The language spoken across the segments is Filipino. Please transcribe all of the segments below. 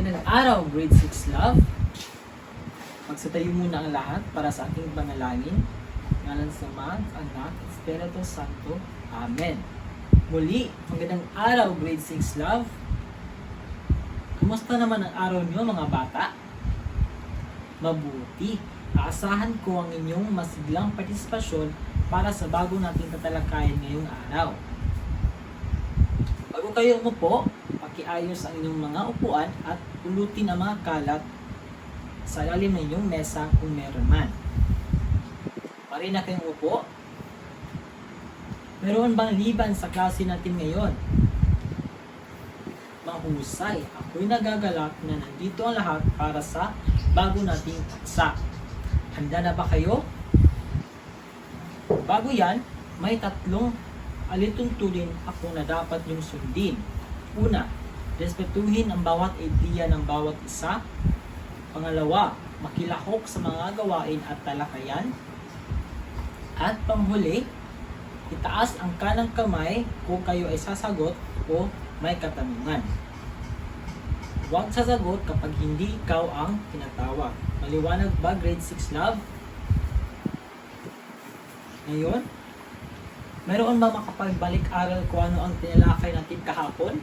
Magandang araw, grade 6 love. Magsatayo muna ang lahat para sa ating panalangin. Ngalan sa Ama, Anak, Espiritu Santo. Amen. Muli, magandang araw, grade 6 love. Kumusta naman ang araw niyo mga bata? Mabuti. Aasahan ko ang inyong masiglang partisipasyon para sa bago nating tatalakayin ngayong araw. Bago kayo umupo, pakiayos ang inyong mga upuan at pulutin ang mga kalat sa ilalim ng inyong mesa kung meron man. Pare na kayong upo. Meron bang liban sa klase natin ngayon? Mahusay. Ako'y nagagalak na nandito ang lahat para sa bago nating paksa. Handa na ba kayo? Bago yan, may tatlong alituntunin ako na dapat yung sundin. Una, respetuhin ang bawat ideya ng bawat isa. Pangalawa, makilahok sa mga gawain at talakayan. At panghuli, itaas ang kanang kamay kung kayo ay sasagot o may katanungan. Huwag sasagot kapag hindi ikaw ang tinatawag. Maliwanag ba grade 6 love? Ngayon, Mayroon ba makapagbalik-aral kung ano ang tinalakay natin kahapon?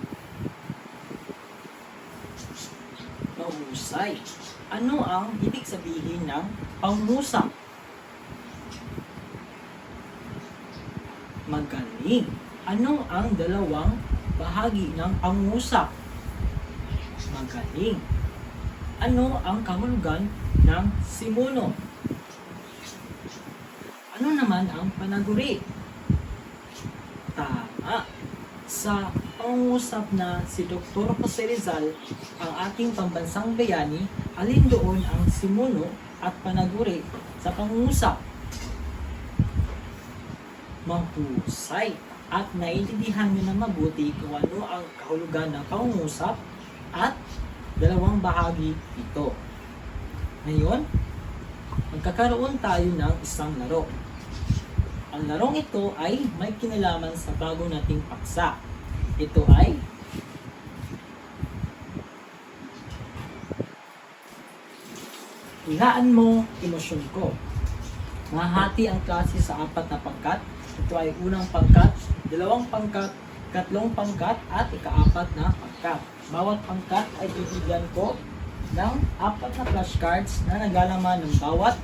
Mahusay. Ano ang ibig sabihin ng pangusap? Magaling. Ano ang dalawang bahagi ng pangusap? Magaling. Ano ang kahulugan ng simuno? Ano naman ang panaguri? Tama. Sa pangungusap na si Dr. Jose Rizal, ang ating pambansang bayani, alin doon ang simuno at panaguri sa pangungusap? Mahusay at naiintindihan nyo na mabuti kung ano ang kahulugan ng pangungusap at dalawang bahagi ito. Ngayon, magkakaroon tayo ng isang laro. Ang larong ito ay may kinalaman sa bago nating paksa. Ito ay Ilaan mo emosyon ko. Mahati ang klase sa apat na pangkat. Ito ay unang pangkat, dalawang pangkat, katlong pangkat, at ikaapat na pangkat. Bawat pangkat ay bibigyan ko ng apat na flashcards na naglalaman ng bawat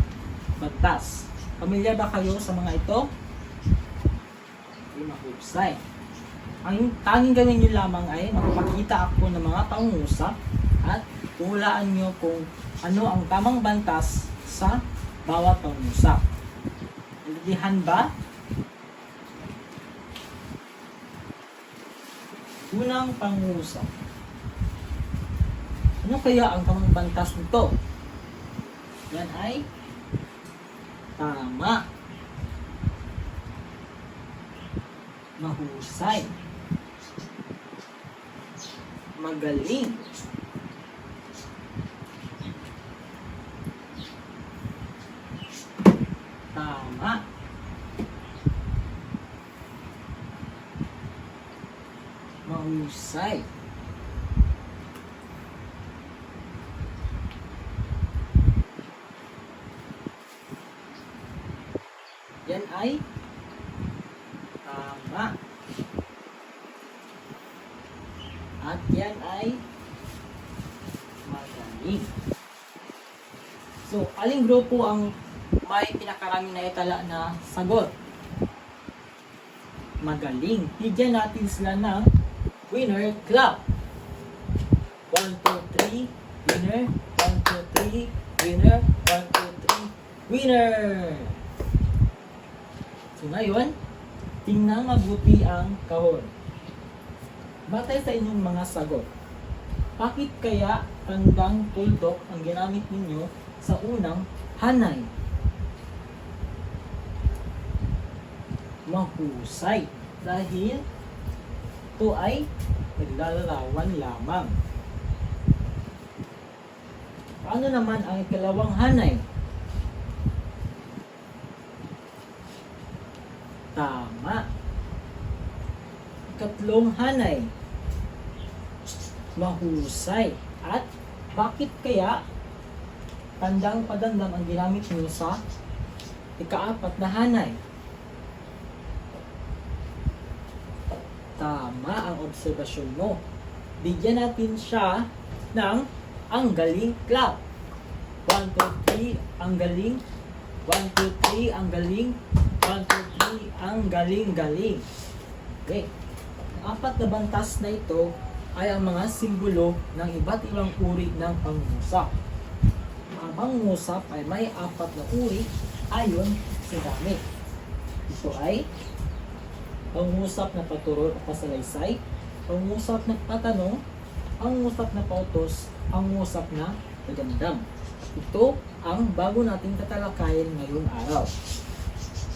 batas. Pamilyar ba kayo sa mga ito? Ay mahusay. Ang tanging gawin nyo lamang ay magpakita ako ng mga pangungusap at hulaan nyo kung ano ang tamang bantas sa bawat pangungusap. Nalilihan ba? Unang pangungusap. Ano kaya ang tamang bantas nito? Yan ay tama. Mahusay. Magaling. Tama. Mahusay. Yan ay tama. At yan ay magaling. Grupo ang may pinakaraming naitala na sagot? Magaling. Bigyan natin sila ng winner clap. 1, 2, 3, winner. 1, 2, 3, winner. 1, 2, 3, winner. So ngayon, tingnan mabuti ang kahon. Batay sa inyong mga sagot. Bakit kaya tandang tuldok ang ginamit ninyo sa unang hanay? Mahusay. Dahil ito ay naglalarawan lamang. Paano naman ang ikalawang hanay? Tama. Ikatlong hanay. Mahusay. At Bakit kaya tandang padamdam ang ginamit niyo sa ikaapat na hanay? Tama ang obserbasyon mo. Bigyan natin siya ng ang galing clap. 1, 2, 3, ang galing. 1, 2, 3, ang galing. 1, 2, 3, ang galing-galing. Okay. Ang apat na bantas na ito ay ang mga simbolo ng iba't ibang uri ng pangungusap. Ang pangungusap ay may apat na uri ayon sa gamit. Ito ay pangungusap na paturo o pasalaysay, pangungusap na patanong, pangungusap na pautos, pangungusap na pagamdam. Ito ang bago nating tatalakayin ngayong araw.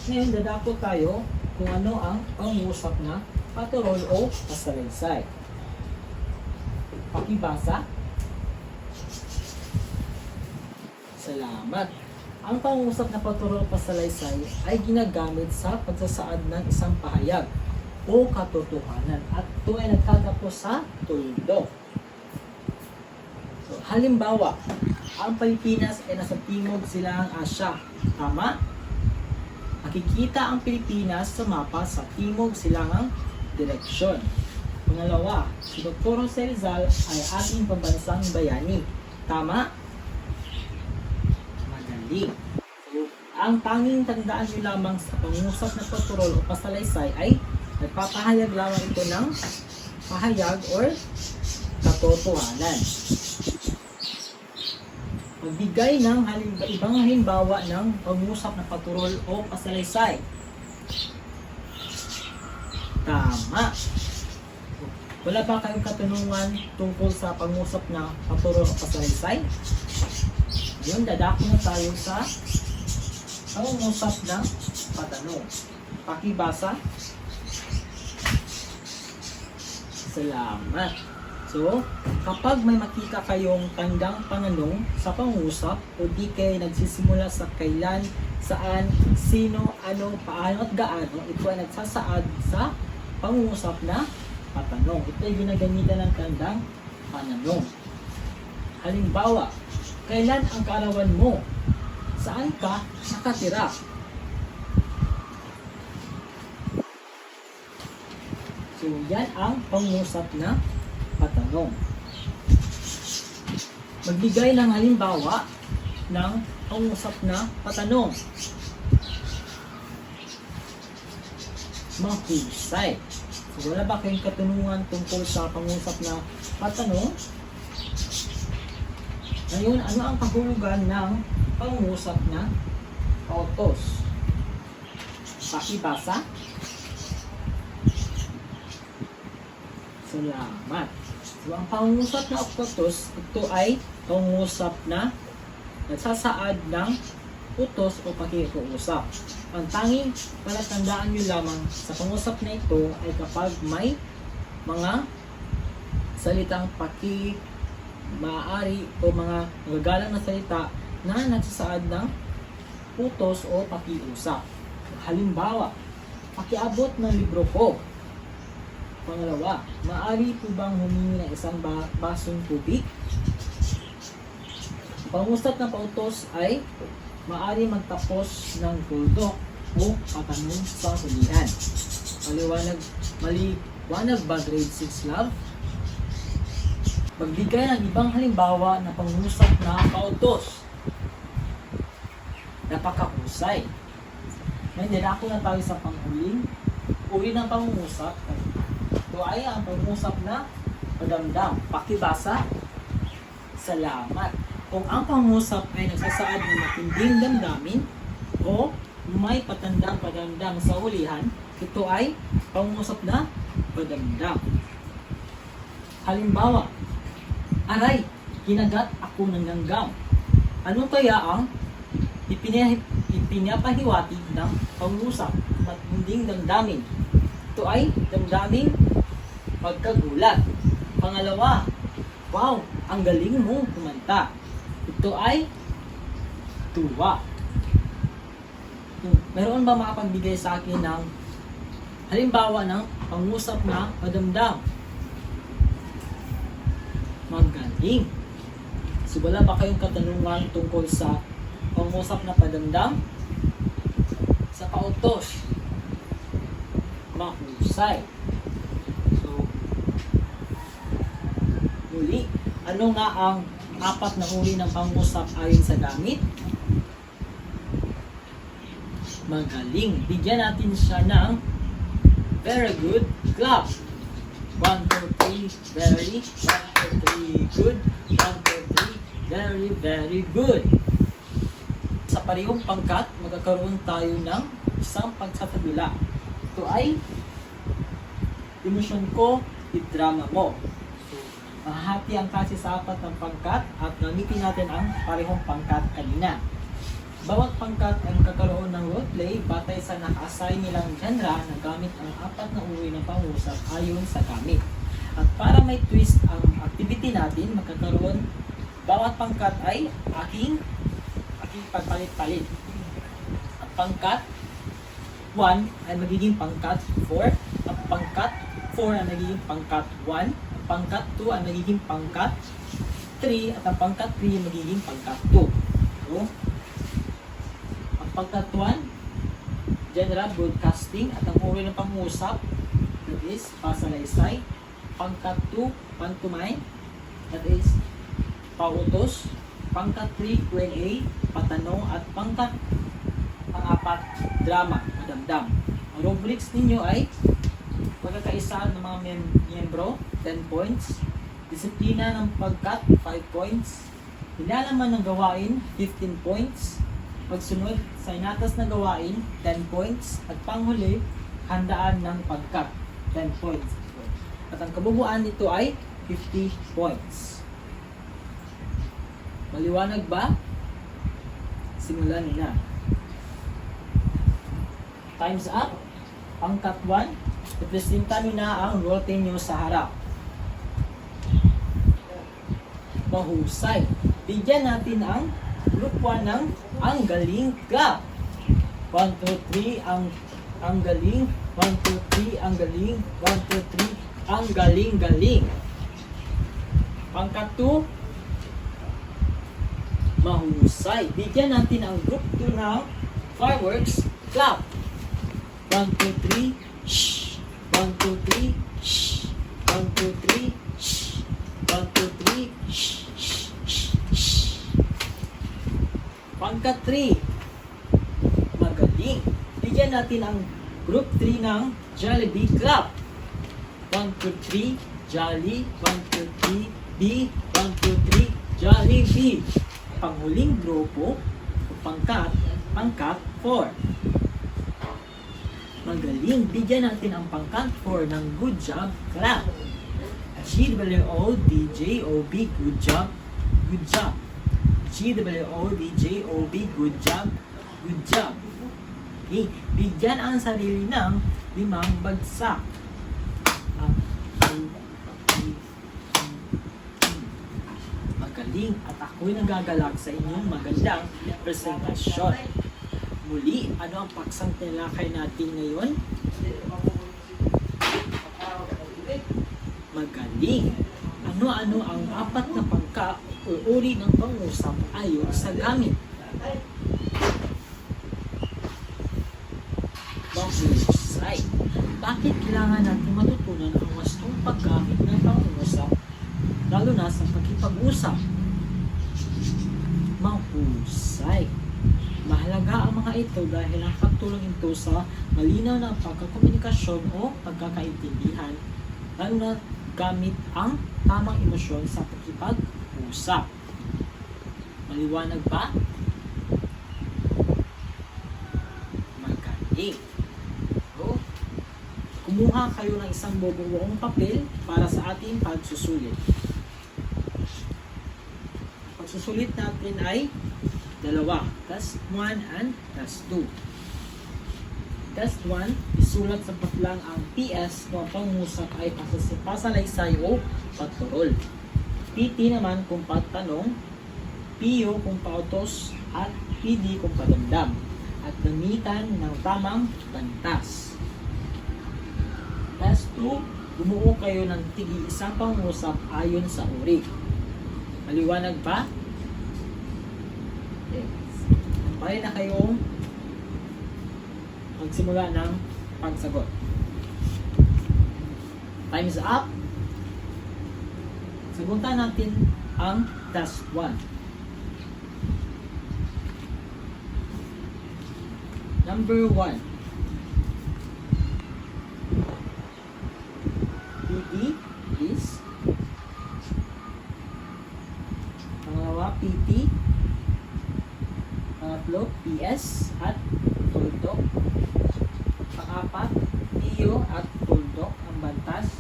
Ngayon, dadako tayo kung ano ang pangungusap na paturol o pasalaysay. Pakibasa. Salamat. Ang pangungusap na paturol o pasalaysay ay ginagamit sa pagsasaad ng isang pahayag o katotohanan at ito ay nagtatapos sa tuldok. So, halimbawa, ang Pilipinas ay nasa timog silang Asya. Tama? Makikita ang Pilipinas sa mapa sa timog silangang direksyon. Pangalawa, si Dr. Jose Rizal ay ating pambansang bayani. Tama? Magaling. So, ang tanging tandaan nyo lamang sa pangusap na paturol o pasalaysay ay nagpapahayag lamang ito ng pahayag or katotohanan. Magbigay ng halimba, ibang halimbawa ng pangusap na paturol o pasalaysay. Tama. Wala ba kayong katanungan tungkol sa pangusap na paturol o pasalaysay? Ngayon, dadako na tayo sa pangungusap na patanong. Pakibasa. Salamat. So, kapag may makita kayong tandang pananong sa pangusap o di kayo nagsisimula sa kailan, saan, sino, ano, paano at gaano, ito ay nagsasaad sa pangusap na patanong. Ito ay ginagamitan ng tandang pananong. Halimbawa, kailan ang kaarawan mo? Saan ka nakatira? So, yan ang pangusap na patanong. Magbigay ng halimbawa ng pangusap na patanong. Mahusay. So, wala ba kayong katanungan tungkol sa pangusap na patanong? Ngayon, ano ang kahulugan ng pangusap na autos? Pakibasa. Salamat. So, ang pangungusap na octotus, ito ay pangungusap na nagsasaad ng utos o pakikiusap. Ang tanging palatandaan nyo lamang sa pangusap na ito ay kapag may mga salitang paki, maaari o mga magagalang na salita na nagsasaad ng utos o pakiusap. Halimbawa, pakiabot ng libro ko. Pangalawa, maaari po bang humingi ng isang ba- basong tubig? Pangusap ng pautos ay maaari magtapos ng tuldok o patanong sa hulihan. Maliwanag, maliwanag ba grade 6 love? Magbigay ng ibang halimbawa na pangusap na pautos. Napakahusay. Ngayon, dinako na tayo sa panghuling uri ng pangungusap. Ito ay ang pangungusap na padamdam. Pakibasa. Salamat. Kung ang pangungusap ay nagsasaad ng matinding damdamin o may patandang padamdam sa hulihan, ito ay pangungusap na padamdam. Halimbawa, aray, kinagat ako ng langgam. Ano kaya ang ipinapahiwatig ng pangusap at hinding damdamin. Ito ay damdaming pagkagulat. Pangalawa, wow, ang galing mo kumanta. Ito ay tuwa. Meron ba makapagbigay sa akin ng halimbawa ng pangusap na madamdam? Magaling. So wala ba kayong katanungan tungkol sa pangusap na padamdam? Sa pautos. Mahusay. So, muli, ano nga ang apat na uri ng pangusap ayon sa gamit? Magaling. Bigyan natin siya ng very good clap. 1, 2, 3, very, 1, 2, 3, good, 1, 2, 3, very, very good. Sa parehong pangkat, magkakaroon tayo ng isang pagsatabila. Ito ay emosyon ko, i-drama mo. Mahati ang klase sa apat ng pangkat at gamitin natin ang parehong pangkat kanina. Bawat pangkat ay magkakaroon ng roleplay batay sa naka-assign nilang genre na gamit ang apat na uri ng pangusap ayon sa gamit. At para may twist ang activity natin, magkakaroon bawat pangkat ay aking aking pagpalit-palit. At pangkat 1 ay magiging pangkat 4, at pangkat 4 ay magiging pangkat 1, at pangkat 2 ay magiging pangkat 3, at ang pangkat 3 ay magiging pangkat 2. So, ang pangkat 1, general broadcasting, at ang uri ng pangusap, that is pasalaysay. Pangkat 2, pantomime, that is pautos. Pangkat 3, Q&A, patanong, at pangkat pang-apat, drama, madamdam. Ang rubrics ninyo ay pagkakaisa ng mga mem- miyembro, 10 points. Disiplina ng pagkat, 5 points. Nilalaman ng gawain, 15 points. Pagsunod sa inatas na gawain, 10 points. At panghuli, handaan ng pagkat, 10 points. At ang kabubuan nito ay 50 points. Maliwanag ba? Simulan na. Time's up. Pangkat 1. Representa nyo na ang routine nyo sa harap. Mahusay. Bigyan natin ang group 1 ng ang galing ka. 1, 2, 3, ang ang galing. 1, 2, 3, ang galing. 1, 2, 3, ang galing-galing. Pangkat 2, mahusay. Bigyan natin ang group 2 ng fireworks clap. 1, 2, 3, shh. 1, 2, 3, shh. 1, 2, 3, shh. 1, 2, 3, shh. Pangkat 3, magaling. Bigyan natin ang group 3 ng Jollibee Clap. 1, 2, 3, Jolly. 1, 2, 3, B. 1, 2, 3, Jollibee. Panghuling grupo, pangkat, pangkat 4. Magaling. Bigyan natin ang pangkat 4 ng good job, clap. G-W-O-D-J-O-B, good job, good job. G-W-O-D-J-O-B, good job, good job. Okay, bigyan ang sarili ng limang bagsak. Magaling at ako'y nagagalak sa inyong magandang presentasyon. Muli, ano ang paksang tinalakay natin ngayon? Magaling. Ano-ano ang apat na pangka o uri ng pangusap ayon sa gamit? Bakit kailangan natin matutunan ang wastong paggamit ng pangusap lalo na sa pagkipag-usap? Mahusay. Mahalaga ang mga ito dahil nakakatulong ito sa malinaw na pagkakomunikasyon o pagkakaintindihan lalo na gamit ang tamang emosyon sa pagkipag-usap. Maliwanag ba? Magaling. Kumuha kayo ng isang bubuong papel para sa ating pagsusulit. Pagsusulit natin ay dalawa. Test 1 and test 2. Test 1, isulat sa patlang ang PS kung ang pangusap ay pasalaysay o paturol. PT naman kung patanong, PO kung pautos, at PD kung padamdam. At gamitan ng tamang bantas. Test 2, bumuo kayo ng tigi isang pangusap ayon sa uri. Maliwanag ba? Okay. Pwede na kayong magsimula ng pagsagot. Time's up. Sagutan natin ang task 1. Number 1. PD is Pangalawa, PT. Pangatlo, PS at Tuldok. Pangapat, Tio at Tuldok ang bantas.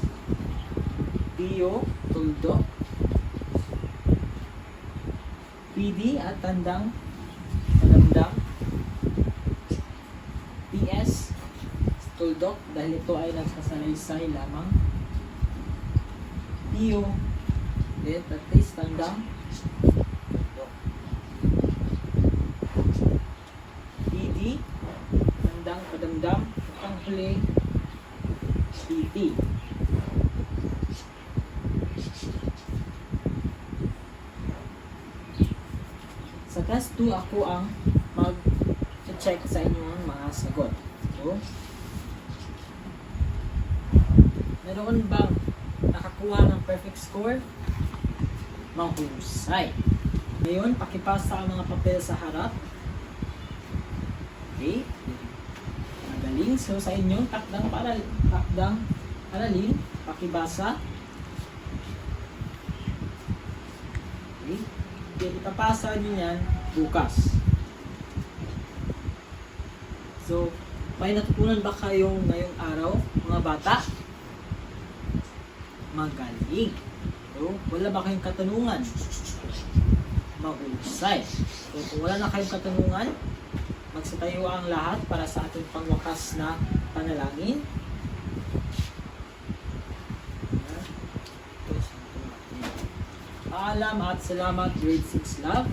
Tio, Tuldok. PD at Tandang Palamdam. PS, Tuldok dahil ito ay nagsasalaysay lamang. Tio, Then, at least Tandang Tuldok. PD, Tandang Padamdam, huli, PT. Sa class 2, ako ang mag-check sa inyong mga sagot. So, meron bang nakakuha ng perfect score? Mahusay. Ngayon, pakipasa ang mga papel sa harap. Okay. Magaling. So, sa inyong takdang para takdang aralin, pakibasa. Okay. Okay, ipapasa nyo yan bukas. So, may natutunan ba kayo ngayong araw, mga bata? Magaling. So, wala ba kayong katanungan? Mahusay. So, kung wala na kayong katanungan, magsitayo ang lahat para sa ating pangwakas na panalangin. Paalam at salamat grade 6 love.